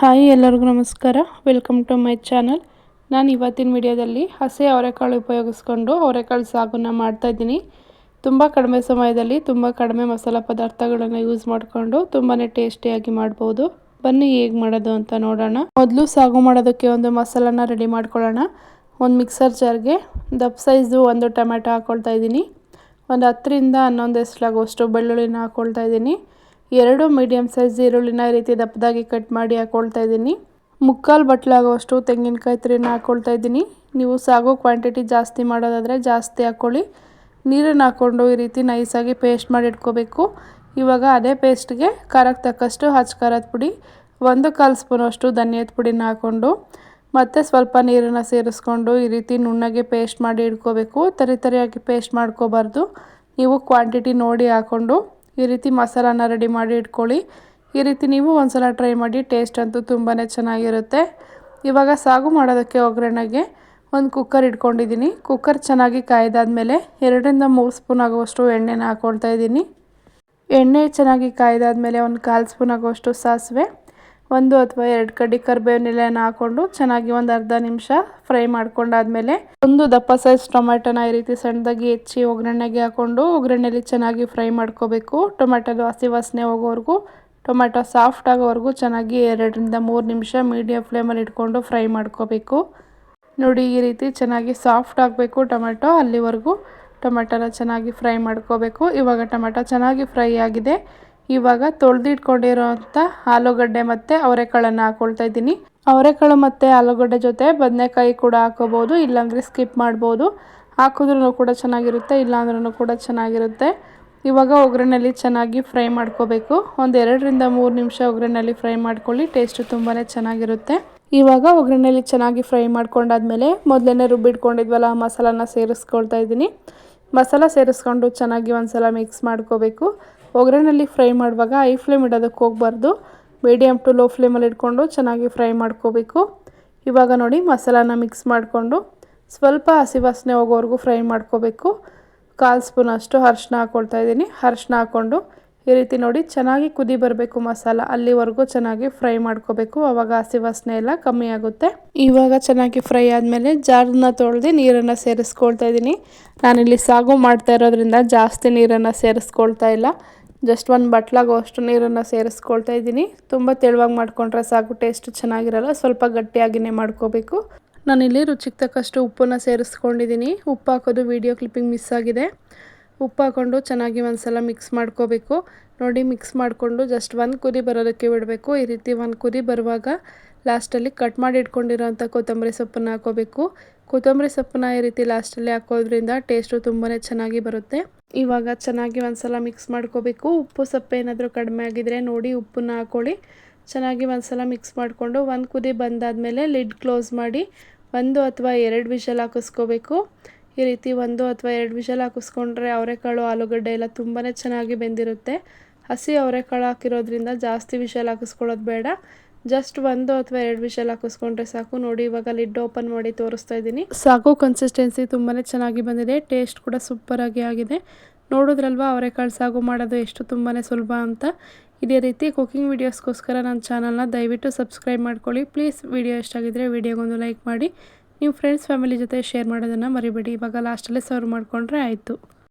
Hi ಎಲ್ಲರಿಗೂ ನಮಸ್ಕಾರ. Welcome to my channel ನಾನು ಇವತ್ತಿನ ವಿಡಿಯೋದಲ್ಲಿ ಹಸಿ ಅವರೆಕಾಳು ಉಪಯೋಗಿಸ್ಕೊಂಡು ಅವರೆಕಾಳು ಸಾಗನ್ನು ಮಾಡ್ತಾಯಿದ್ದೀನಿ ತುಂಬ ಕಡಿಮೆ ಸಮಯದಲ್ಲಿ ತುಂಬ ಕಡಿಮೆ ಮಸಾಲ ಪದಾರ್ಥಗಳನ್ನು ಯೂಸ್ ಮಾಡಿಕೊಂಡು ತುಂಬಾ ಟೇಸ್ಟಿಯಾಗಿ ಮಾಡ್ಬೋದು. ಬನ್ನಿ ಹೇಗೆ ಮಾಡೋದು ಅಂತ ನೋಡೋಣ. ಮೊದಲು ಸಾಗು ಮಾಡೋದಕ್ಕೆ ಒಂದು ಮಸಾಲನ ರೆಡಿ ಮಾಡ್ಕೊಳ್ಳೋಣ. ಒಂದು ಮಿಕ್ಸರ್ ಜಾರ್ಗೆ ದಪ್ಪ ಸೈಜು ಒಂದು ಟೊಮೆಟೊ ಹಾಕ್ಕೊಳ್ತಾ ಇದ್ದೀನಿ. ಒಂದು ಹತ್ತರಿಂದ ಹನ್ನೊಂದು ಎಸ್ಲಾಗುವಷ್ಟು ಬೆಳ್ಳುಳ್ಳಿನ ಹಾಕ್ಕೊಳ್ತಾ ಇದ್ದೀನಿ. ಎರಡು ಮೀಡಿಯಮ್ ಸೈಜ್ ಈರುಳ್ಳಿನ ಈ ರೀತಿ ದಪ್ಪದಾಗಿ ಕಟ್ ಮಾಡಿ ಹಾಕ್ಕೊಳ್ತಾ ಇದ್ದೀನಿ. ಮುಕ್ಕಾಲು ಬಟ್ಲಾಗುವಷ್ಟು ತೆಂಗಿನಕಾಯಿ ತುರಿನ ಹಾಕ್ಕೊಳ್ತಾ ಇದ್ದೀನಿ. ನೀವು ಸಾಗೋ ಕ್ವಾಂಟಿಟಿ ಜಾಸ್ತಿ ಮಾಡೋದಾದರೆ ಜಾಸ್ತಿ ಹಾಕ್ಕೊಳ್ಳಿ. ನೀರನ್ನು ಹಾಕ್ಕೊಂಡು ಈ ರೀತಿ ನೈಸಾಗಿ ಪೇಸ್ಟ್ ಮಾಡಿ ಇಟ್ಕೋಬೇಕು. ಇವಾಗ ಅದೇ ಪೇಸ್ಟ್ಗೆ ಖಾರಕ್ಕೆ ತಕ್ಕಷ್ಟು ಹಚ್ಚ ಖಾರದ ಪುಡಿ, ಒಂದು ಕಾಲು ಸ್ಪೂನಷ್ಟು ಧನಿಯದ ಪುಡಿನ ಹಾಕ್ಕೊಂಡು, ಮತ್ತು ಸ್ವಲ್ಪ ನೀರನ್ನು ಸೇರಿಸ್ಕೊಂಡು ಈ ರೀತಿ ನುಣ್ಣಗೆ ಪೇಸ್ಟ್ ಮಾಡಿ ಇಟ್ಕೋಬೇಕು. ತರಿ ತರಿಯಾಗಿ ಪೇಸ್ಟ್ ಮಾಡ್ಕೋಬಾರ್ದು. ನೀವು ಕ್ವಾಂಟಿಟಿ ನೋಡಿ ಹಾಕ್ಕೊಂಡು ಈ ರೀತಿ ಮಸಾಲಾನ ರೆಡಿ ಮಾಡಿ ಇಟ್ಕೊಳ್ಳಿ. ಈ ರೀತಿ ನೀವು ಒಂದ್ಸಲ ಟ್ರೈ ಮಾಡಿ ಟೇಸ್ಟ್ ಅಂತೂ ತುಂಬಾ ಚೆನ್ನಾಗಿರುತ್ತೆ. ಇವಾಗ ಸಾಗು ಮಾಡೋದಕ್ಕೆ ಒಗ್ಗರಣೆಗೆ ಒಂದು ಕುಕ್ಕರ್ ಇಟ್ಕೊಂಡಿದ್ದೀನಿ. ಕುಕ್ಕರ್ ಚೆನ್ನಾಗಿ ಕಾಯ್ದಾದ್ಮೇಲೆ ಎರಡರಿಂದ ಮೂರು ಸ್ಪೂನ್ ಆಗುವಷ್ಟು ಎಣ್ಣೆನ ಹಾಕ್ಕೊಳ್ತಾ ಇದ್ದೀನಿ. ಎಣ್ಣೆ ಚೆನ್ನಾಗಿ ಕಾಯ್ದಾದ್ಮೇಲೆ ಒಂದು ಕಾಲು ಸ್ಪೂನ್ ಆಗುವಷ್ಟು ಸಾಸಿವೆ. ಒಂದು ಅಥವಾ ಎರಡು ಕಡ್ಡಿ ಕರಿಬೇವಿನೆಲೆನ ಹಾಕ್ಕೊಂಡು ಚೆನ್ನಾಗಿ ಒಂದು ಅರ್ಧ ನಿಮಿಷ ಫ್ರೈ ಮಾಡ್ಕೊಂಡಾದ್ಮೇಲೆ ಒಂದು ದಪ್ಪ ಸೈಜ್ ಟೊಮೆಟೊನ ಈ ರೀತಿ ಸಣ್ಣದಾಗಿ ಹೆಚ್ಚಿ ಒಗ್ಗರಣೆಗೆ ಹಾಕ್ಕೊಂಡು ಒಗ್ಗರಣೆಯಲ್ಲಿ ಚೆನ್ನಾಗಿ ಫ್ರೈ ಮಾಡ್ಕೋಬೇಕು. ಟೊಮೆಟೊದು ಹಸಿ ವಾಸನೆ ಹೋಗೋವರೆಗೂ ಟೊಮೆಟೊ ಸಾಫ್ಟ್ ಆಗೋವರೆಗೂ ಚೆನ್ನಾಗಿ ಎರಡರಿಂದ ಮೂರು ನಿಮಿಷ ಮೀಡಿಯಂ ಫ್ಲೇಮಲ್ಲಿ ಇಟ್ಕೊಂಡು ಫ್ರೈ ಮಾಡ್ಕೋಬೇಕು. ನೋಡಿ, ಈ ರೀತಿ ಚೆನ್ನಾಗಿ ಸಾಫ್ಟ್ ಆಗಬೇಕು ಟೊಮೆಟೊ ಅಲ್ಲಿವರೆಗೂ. ಟೊಮೆಟೊನ ಚೆನ್ನಾಗಿ ಫ್ರೈ ಮಾಡ್ಕೋಬೇಕು. ಇವಾಗ ಟೊಮೆಟೊ ಚೆನ್ನಾಗಿ ಫ್ರೈ ಆಗಿದೆ. ಇವಾಗ ತೊಳೆದಿಟ್ಕೊಂಡಿರೋಂಥ ಆಲೂಗಡ್ಡೆ ಮತ್ತು ಅವರೆಕಾಳನ್ನು ಹಾಕ್ಕೊಳ್ತಾ ಇದ್ದೀನಿ. ಅವರೆಕಾಳು ಮತ್ತು ಆಲೂಗಡ್ಡೆ ಜೊತೆ ಬದನೆಕಾಯಿ ಕೂಡ ಹಾಕೋಬೋದು, ಇಲ್ಲಾಂದರೆ ಸ್ಕಿಪ್ ಮಾಡ್ಬೋದು. ಹಾಕಿದ್ರೂ ಕೂಡ ಚೆನ್ನಾಗಿರುತ್ತೆ ಇಲ್ಲಾಂದ್ರೂ ಕೂಡ ಚೆನ್ನಾಗಿರುತ್ತೆ. ಇವಾಗ ಒಗ್ಗರಣೆಯಲ್ಲಿ ಚೆನ್ನಾಗಿ ಫ್ರೈ ಮಾಡ್ಕೋಬೇಕು. ಒಂದು ಎರಡರಿಂದ ಮೂರು ನಿಮಿಷ ಒಗ್ಗರಣೆಯಲ್ಲಿ ಫ್ರೈ ಮಾಡ್ಕೊಳ್ಳಿ, ಟೇಸ್ಟು ತುಂಬಾ ಚೆನ್ನಾಗಿರುತ್ತೆ. ಇವಾಗ ಒಗ್ಗರಣೆಯಲ್ಲಿ ಚೆನ್ನಾಗಿ ಫ್ರೈ ಮಾಡ್ಕೊಂಡಾದ್ಮೇಲೆ ಮೊದಲನೇ ರುಬ್ಬಿಟ್ಕೊಂಡಿದ್ವಲ್ಲ ಮಸಾಲಾನ ಸೇರಿಸ್ಕೊಳ್ತಾ ಇದ್ದೀನಿ. ಮಸಾಲ ಸೇರಿಸ್ಕೊಂಡು ಚೆನ್ನಾಗಿ ಒಂದು ಸಲ ಮಿಕ್ಸ್ ಮಾಡ್ಕೋಬೇಕು. ಒಗ್ಗರಣೆಯಲ್ಲಿ ಫ್ರೈ ಮಾಡುವಾಗ ಐ ಫ್ಲೇಮ್ ಇಡೋದಕ್ಕೆ ಹೋಗಬಾರ್ದು. ಮೀಡಿಯಮ್ ಟು ಲೋ ಫ್ಲೇಮಲ್ಲಿ ಇಟ್ಕೊಂಡು ಚೆನ್ನಾಗಿ ಫ್ರೈ ಮಾಡ್ಕೋಬೇಕು. ಇವಾಗ ನೋಡಿ ಮಸಾಲಾನ ಮಿಕ್ಸ್ ಮಾಡಿಕೊಂಡು ಸ್ವಲ್ಪ ಹಸಿ ವಾಸನೆ ಹೋಗೋವರೆಗೂ ಫ್ರೈ ಮಾಡ್ಕೋಬೇಕು. ಕಾಲು ಸ್ಪೂನ್ ಅಷ್ಟು ಅರ್ಶಿನ ಹಾಕ್ಕೊಳ್ತಾ ಇದ್ದೀನಿ. ಅರ್ಶಿನ ಹಾಕ್ಕೊಂಡು ಈ ರೀತಿ ನೋಡಿ, ಚೆನ್ನಾಗಿ ಕುದಿ ಬರಬೇಕು ಮಸಾಲ. ಅಲ್ಲಿವರೆಗೂ ಚೆನ್ನಾಗಿ ಫ್ರೈ ಮಾಡ್ಕೋಬೇಕು. ಅವಾಗ ಹಸಿ ವಾಸನೆ ಎಲ್ಲ ಕಮ್ಮಿ ಆಗುತ್ತೆ. ಇವಾಗ ಚೆನ್ನಾಗಿ ಫ್ರೈ ಆದಮೇಲೆ ಜಾರನ್ನ ತೊಳೆದು ನೀರನ್ನು ಸೇರಿಸ್ಕೊಳ್ತಾ ಇದ್ದೀನಿ. ನಾನಿಲ್ಲಿ ಸಾಗು ಮಾಡ್ತಾ ಇರೋದ್ರಿಂದ ಜಾಸ್ತಿ ನೀರನ್ನು ಸೇರಿಸ್ಕೊಳ್ತಾ ಇಲ್ಲ. ಜಸ್ಟ್ ಒಂದು ಬಟ್ಲಾಗೋ ಅಷ್ಟು ನೀರನ್ನು ಸೇರಿಸ್ಕೊಳ್ತಾ ಇದ್ದೀನಿ. ತುಂಬ ತೆಳುವಾಗಿ ಮಾಡ್ಕೊಂಡ್ರೆ ಸಾಕು ಟೇಸ್ಟ್ ಚೆನ್ನಾಗಿರಲ್ಲ. ಸ್ವಲ್ಪ ಗಟ್ಟಿಯಾಗಿನೇ ಮಾಡ್ಕೋಬೇಕು. ನಾನಿಲ್ಲಿ ರುಚಿಗೆ ತಕ್ಕಷ್ಟು ಉಪ್ಪನ್ನು ಸೇರಿಸ್ಕೊಂಡಿದ್ದೀನಿ. ಉಪ್ಪು ಹಾಕೋದು ವೀಡಿಯೋ ಕ್ಲಿಪ್ಪಿಂಗ್ ಮಿಸ್ ಆಗಿದೆ. ಉಪ್ಪು ಹಾಕ್ಕೊಂಡು ಚೆನ್ನಾಗಿ ಒಂದು ಸಲ ಮಿಕ್ಸ್ ಮಾಡ್ಕೋಬೇಕು. ನೋಡಿ ಮಿಕ್ಸ್ ಮಾಡಿಕೊಂಡು ಜಸ್ಟ್ ಒಂದು ಕುದಿ ಬರೋದಕ್ಕೆ ಬಿಡಬೇಕು. ಈ ರೀತಿ ಒಂದು ಕುದಿ ಬರುವಾಗ ಲಾಸ್ಟಲ್ಲಿ ಕಟ್ ಮಾಡಿ ಇಟ್ಕೊಂಡಿರೋಂಥ ಕೊತ್ತಂಬರಿ ಸೊಪ್ಪನ್ನು ಹಾಕೋಬೇಕು. ಕೊತ್ತಂಬರಿ ಸೊಪ್ಪನ್ನ ಈ ರೀತಿ ಲಾಸ್ಟಲ್ಲಿ ಹಾಕೋದ್ರಿಂದ ಟೇಸ್ಟು ತುಂಬಾ ಚೆನ್ನಾಗಿ ಬರುತ್ತೆ. ಇವಾಗ ಚೆನ್ನಾಗಿ ಒಂದ್ಸಲ ಮಿಕ್ಸ್ ಮಾಡ್ಕೋಬೇಕು. ಉಪ್ಪು ಸೊಪ್ಪು ಏನಾದರೂ ಕಡಿಮೆ ಆಗಿದ್ರೆ ನೋಡಿ ಉಪ್ಪನ್ನ ಹಾಕೊಳ್ಳಿ. ಚೆನ್ನಾಗಿ ಒಂದ್ಸಲ ಮಿಕ್ಸ್ ಮಾಡಿಕೊಂಡು ಒಂದು ಕುದಿ ಬಂದಾದಮೇಲೆ ಲಿಡ್ ಕ್ಲೋಸ್ ಮಾಡಿ ಒಂದು ಅಥವಾ ಎರಡು ವಿಷಲ್ ಹಾಕಿಸ್ಕೋಬೇಕು. ಈ ರೀತಿ ಒಂದು ಅಥವಾ ಎರಡು ವಿಷಲ್ ಹಾಕಿಸ್ಕೊಂಡ್ರೆ ಅವರೆಕಾಳು ಆಲೂಗಡ್ಡೆ ಎಲ್ಲ ತುಂಬಾ ಚೆನ್ನಾಗಿ ಬೆಂದಿರುತ್ತೆ. ಹಸಿ ಅವರೆಕಾಳು ಹಾಕಿರೋದ್ರಿಂದ ಜಾಸ್ತಿ ವಿಷಲ್ ಹಾಕಿಸ್ಕೊಳ್ಳೋದು ಬೇಡ. ಜಸ್ಟ್ ಒಂದು ಅಥವಾ ಎರಡು ವಿಷಲ್ ಹಾಕಿಸ್ಕೊಂಡ್ರೆ ಸಾಕು. ನೋಡಿ, ಇವಾಗ ಲಿಡ್ ಓಪನ್ ಮಾಡಿ ತೋರಿಸ್ತಾ ಇದ್ದೀನಿ. ಸಾಕು ಕನ್ಸಿಸ್ಟೆನ್ಸಿ ತುಂಬಾ ಚೆನ್ನಾಗಿ ಬಂದಿದೆ. ಟೇಸ್ಟ್ ಕೂಡ ಸೂಪರಾಗಿ ಆಗಿದೆ. ನೋಡಿದ್ರಲ್ವಾ ಅವರೆಕಾಳು ಸಾಗು ಮಾಡೋದು ಎಷ್ಟು ತುಂಬಾ ಸುಲಭ ಅಂತ. ಇದೇ ರೀತಿ ಕುಕಿಂಗ್ ವೀಡಿಯೋಸ್ಗೋಸ್ಕರ ನನ್ನ ಚಾನಲ್ನ ದಯವಿಟ್ಟು ಸಬ್ಸ್ಕ್ರೈಬ್ ಮಾಡ್ಕೊಳ್ಳಿ. ಪ್ಲೀಸ್ ವಿಡಿಯೋ ಇಷ್ಟಾಗಿದ್ದರೆ ವಿಡಿಯೋಗೊಂದು ಲೈಕ್ ಮಾಡಿ. ನಿಮ್ಮ ಫ್ರೆಂಡ್ಸ್ ಫ್ಯಾಮಿಲಿ ಜೊತೆ ಶೇರ್ ಮಾಡೋದನ್ನು ಮರಿಬೇಡಿ. ಇವಾಗ ಲಾಸ್ಟಲ್ಲೇ ಸರ್ವ್ ಮಾಡಿಕೊಂಡ್ರೆ ಆಯಿತು.